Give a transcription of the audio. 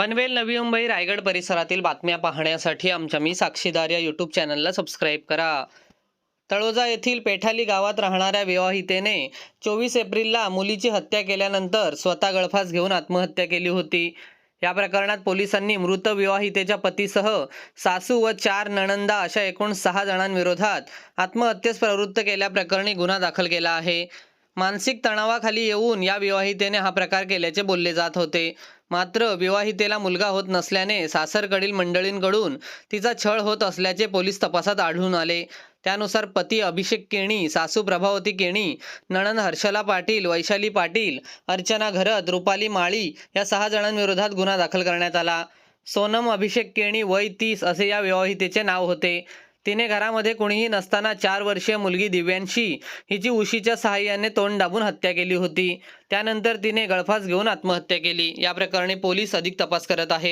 पनवेल नवी मुंबई रायगड परिसरातील बातम्या पाहण्यासाठी आमच्या मी साक्षीदार या यूट्यूब चॅनलला सबस्क्राईब करा. तळोजा येथील पेठाली गावात राहणाऱ्या विवाहितेने चोवीस एप्रिलला मुलीची हत्या केल्यानंतर स्वतः गळफास घेऊन आत्महत्या केली होती. या प्रकरणात पोलिसांनी मृत विवाहितेच्या पतीसह सासू व चार नणंदा अशा एकूण सहा जणांविरोधात आत्महत्येस प्रवृत्त केल्याप्रकरणी गुन्हा दाखल केला आहे. मानसिक तणावाखाली येऊन या विवाहितेने हा प्रकार केल्याचे बोलले जात होते. मात्र विवाहितेला मुलगा होत नसल्याने सासरकडील मंडळींकडून तिचा छळ होत असल्याचे पोलीस तपासात आढळून आले. त्यानुसार पती अभिषेक केणी सासू प्रभावती केणी नणन हर्षला पाटील वैशाली पाटील अर्चना घरत रुपाली माळी या सहा जणांविरोधात गुन्हा दाखल करण्यात आला. सोनम अभिषेक केणी वय तीस असे या विवाहितेचे नाव होते. तिने घरामध्ये कुणीही नसताना चार वर्षीय मुलगी दिव्यांशी हिची उशीच्या सहाय्याने तोंड दाबून हत्या केली होती. त्यानंतर तिने गळफास घेऊन आत्महत्या केली. या प्रकरणी पोलीस अधिक तपास करत आहेत.